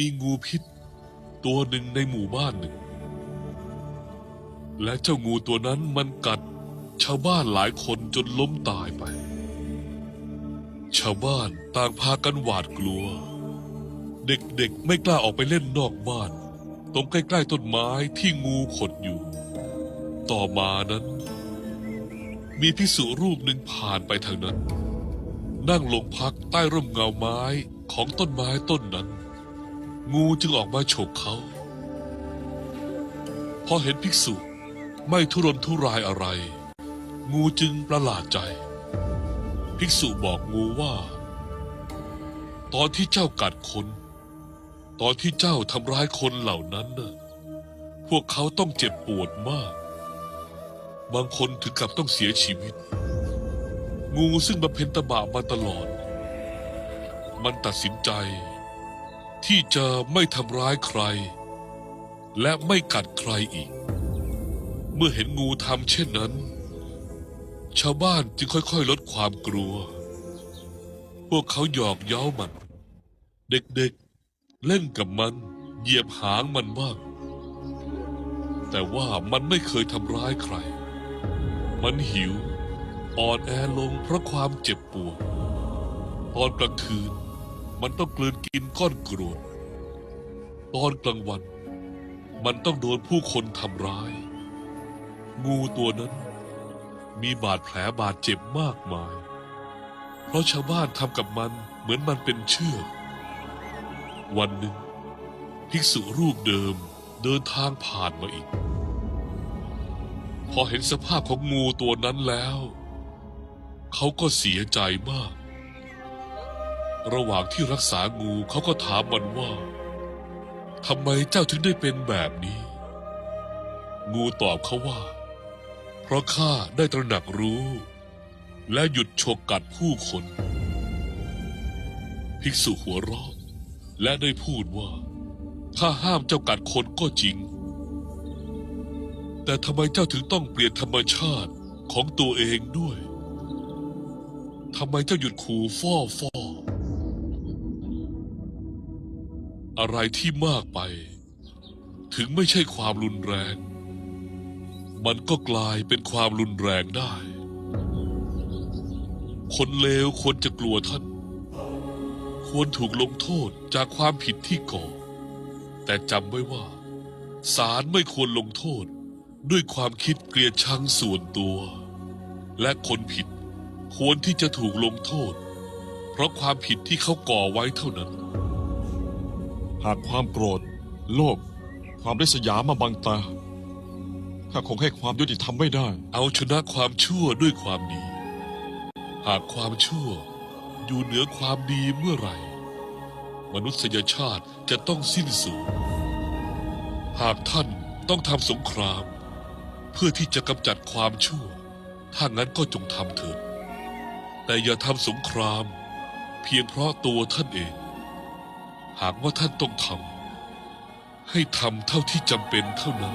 มีงูพิษ ตัวหนึ่งในหมู่บ้านหนึ่ง และเจ้างูตัวนั้นมันกัด ชาวบ้านหลายคนจนล้มตายไป ชาวบ้านต่างพากันหวาดกลัว เด็กๆไม่กล้าออกไปเล่นนอกบ้าน ตรงใกล้ๆต้นไม้ที่งูขดอยู่ ต่อมานั้น มีพิสุรูปหนึ่งผ่านไปทางนั้น นั่งลงพักใต้ร่มเงาไม้ของต้นไม้ต้นนั้น งูจึงออกมาฉกเขาพอเห็นภิกษุไม่ทุรนทุรายอะไร งูจึงประหลาดใจ ภิกษุบอกงูว่า ตอนที่เจ้ากัดคน ตอนที่เจ้าทำร้ายคนเหล่านั้นน่ะพวกเขาต้องเจ็บปวดมาก บางคนถึงกับต้องเสียชีวิต งูซึ่งบำเพ็ญตบะมาตลอด มันตัดสินใจ ที่จะไม่ทำร้ายใคร และไม่กัดใครอีก เมื่อเห็นงูทำเช่นนั้น ชาวบ้านจึงค่อยๆ ลดความกลัว พวกเขาหยอกเย้ามัน เด็กๆ เล่นกับมันเหยียบหางมันบ้างแต่ว่ามันไม่เคยทำร้ายใคร มันหิว อ่อนแอลงเพราะความเจ็บปวดตอนกลางคืน มันต้องกลืนกินก้อนกรวดตอนกลางวัน มันต้องโดนผู้คนทำร้าย งูตัวนั้น มีบาดแผลบาดเจ็บมากมาย เพราะชาวบ้านทำกับมันเหมือนมันเป็นเชือก วันหนึ่ง ภิกษุรูปเดิมเดินทางผ่านมาอีก พอเห็นสภาพของงูตัวนั้นแล้ว เขาก็เสียใจมาก ระหว่างที่รักษางูเขาก็ถามมันว่าทำไมเจ้าถึงได้เป็นแบบนี้ งูตอบเขาว่า เพราะข้าได้ตระหนักรู้ และหยุดฉกกัดผู้คน ภิกษุหัวเราะและได้พูดว่าถ้าห้ามเจ้ากัดคนก็จริง แต่ทำไมเจ้าถึงต้องเปลี่ยนธรรมชาติของตัวเองด้วยทำไมเจ้าหยุดขู่ฟ่อฟ่อ อะไรที่มากไป ถึงไม่ใช่ความรุนแรง มันก็กลายเป็นความรุนแรงได้ คนเลวควรจะกลัวท่าน ควรถูกลงโทษจากความผิดที่ก่อ แต่จำไว้ว่าศาลไม่ควรลงโทษด้วยความคิดเกลียดชังส่วนตัว และคนผิดควรที่จะถูกลงโทษ เพราะความผิดที่เขาก่อไว้เท่านั้น หากความโกรธ โลภความริษยามาบังตา ข้าคงให้ความยุติธรรมไม่ได้ เอาชนะความชั่วด้วยความดี หากความชั่วอยู่เหนือความดีเมื่อไหร่ มนุษยชาติจะต้องสิ้นสูญหากท่านต้องทำสงคราม เพื่อที่จะกำจัดความชั่ว ถ้างั้นก็จงทำเถิดแต่อย่าทำสงคราม เพียงเพราะตัวท่านเอง หากว่าท่านต้องทำให้ทำเท่าที่จำเป็นเท่านั้น